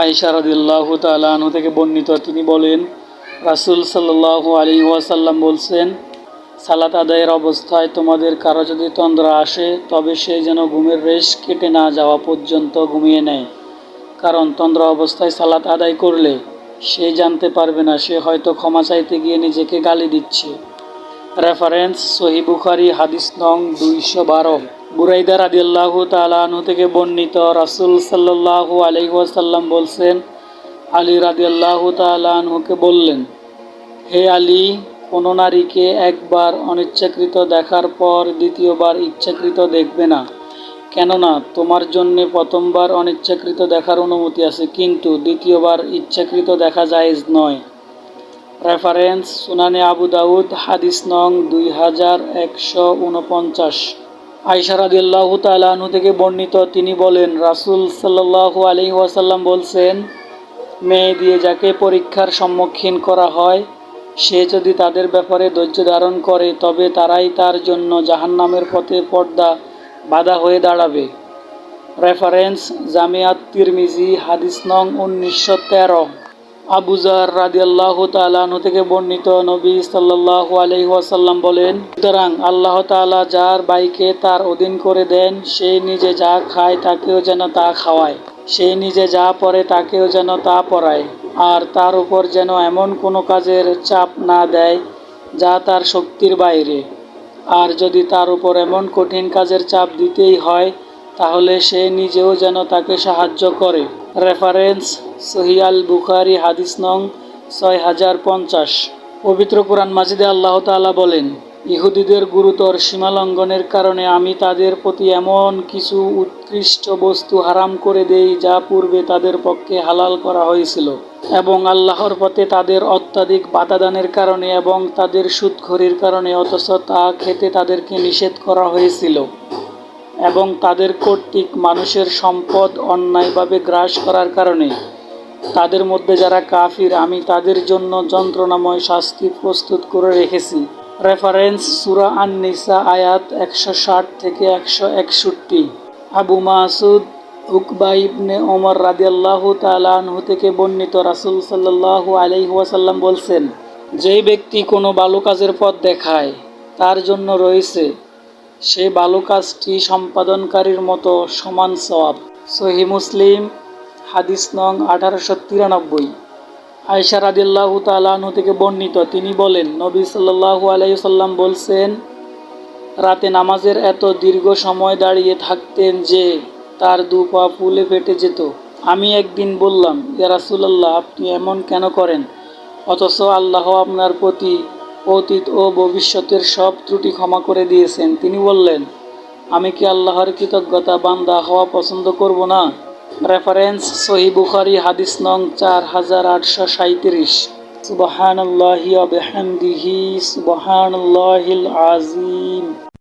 আয়সা রদিল্লাহ তালাহু থেকে বর্ণিত, তিনি বলেন, রাসুল সাল্লাহ আলী ওয়াসাল্লাম বলছেন, সালাত আদায়ের অবস্থায় তোমাদের কারও যদি তন্দ্রা আসে, তবে সে যেন ঘুমের রেশ কেটে না যাওয়া পর্যন্ত ঘুমিয়ে নেয়। কারণ তন্দ্রা অবস্থায় সালাত আদায় করলে সে জানতে পারবে না, সে হয়তো ক্ষমা চাইতে গিয়ে নিজেকে গালি দিচ্ছে। রেফারেন্স সহি বুখারি, হাদিস নং দুইশো বারো। বুরাইদা রাদিয়াল্লাহু তালাহু থেকে বর্ণিত রাসুল সাল্লাহু আলহিহাসাল্লাম বলছেন, আলী রাদিয়াল্লাহু তালাহুকে বললেন, হে আলী, কোনো নারীকে একবার অনিচ্ছাকৃত দেখার পর দ্বিতীয়বার ইচ্ছাকৃত দেখবে না। কেননা, তোমার জন্যে প্রথমবার অনিচ্ছাকৃত দেখার অনুমতি আছে, কিন্তু দ্বিতীয়বার ইচ্ছাকৃত দেখা জায়েজ নয়। রেফারেন্স সুনানে আবু দাউদ, হাদিস নং দুই হাজার একশো উনপঞ্চাশ আইসারাদিল্লাহ তালাহু থেকে বর্ণিত, তিনি বলেন, রাসুল সাল্লাহ আলি ওয়াসাল্লাম বলছেন, মেয়ে দিয়ে যাকে পরীক্ষার সম্মুখীন করা হয়, সে যদি তাদের ব্যাপারে ধৈর্য ধারণ করে, তবে তারাই তার জন্য জাহান্নামের পথে পর্দা বাধা হয়ে দাঁড়াবে। রেফারেন্স জামিয়াত তিরমিজি, হাদিস নং উনিশশো তেরো। আবুজার রাদিয়াল্লাহ তালাহু থেকে বর্ণিত নবী সাল্লাহ আলহি ওয়াসাল্লাম বলেন, সুতরাং আল্লাহ তালা যার বাইকে তার অধীন করে দেন, সে নিজে যা খায় তাকেও যেন তা খাওয়ায়, সে নিজে যা পরে তাকেও যেন তা পরায়, আর তার উপর যেন এমন কোনো কাজের চাপ না দেয় যা তার শক্তির বাইরে। আর যদি তার উপর এমন কঠিন কাজের চাপ দিতেই হয় তাহলে সে নিজেও যেন তাকে সাহায্য করে। রেফারেন্স সহিয়াল বুখারি হাদিস নং ছয় হাজার পঞ্চাশ। পবিত্র কোরআন মাজিদে আল্লাহ তালা বলেন, ইহুদিদের গুরুতর সীমালঙ্ঘনের কারণে আমি তাদের প্রতি এমন কিছু উৎকৃষ্ট বস্তু হারাম করে দেই যা পূর্বে তাদের পক্ষে হালাল করা হয়েছিল এবং আল্লাহর পথে তাদের অত্যাধিক বাধাদানের কারণে এবং তাদের সুদখরির কারণে অথচ তা খেতে তাদেরকে নিষেধ করা হয়েছিল। এবং তাদের কর্তৃক মানুষের সম্পদ অন্যায়ভাবে গ্রাস করার কারণে। তাদের মধ্যে যারা কাফির, আমি তাদের জন্য যন্ত্রণাময় শাস্তি প্রস্তুত করে রেখেছি। রেফারেন্স সুরা আন নিসা আয়াত একশো ষাট থেকে একশো একষট্টি। আবু মাসুদ উকবা ইবনে ওমর রাদিয়াল্লাহু তালাহু থেকে বর্ণিত রাসুল সাল্লাহ আলহিহাসাল্লাম বলছেন, যেই ব্যক্তি কোনো ভালো কাজের পথ দেখায়, তার জন্য রয়েছে সে ভালো কাজটি সম্পাদনকারীর মতো সমান সওয়াব। সহি মুসলিম, হাদিস নং আঠারোশো তিরানব্বই। আয়সা রাদিল্লাহু তালাহু থেকে বর্ণিত, তিনি বলেন, নবী সাল্লাহু আলাইসাল্লাম বলছেন, রাতে নামাজের এত দীর্ঘ সময় দাঁড়িয়ে থাকতেন যে তার দু পা ফুলে ফেটে যেত। আমি একদিন বললাম, ইয়া রাসুলাল্লাহ, আপনি এমন কেন করেন? অথচ আল্লাহ আপনার প্রতি অতীত ও ভবিষ্যতের সব ত্রুটি ক্ষমা করে দিয়েছেন। তিনি বললেন, আমি কি আল্লাহর কৃতজ্ঞতা বান্দা হওয়া পছন্দ করব না? রেফারেন্স সহি বুখারি, হাদিস নং চার হাজার আটশো সাঁত্রিশ সুবাহান আল্লাহি আবহামদিহি সুবাহান আজিম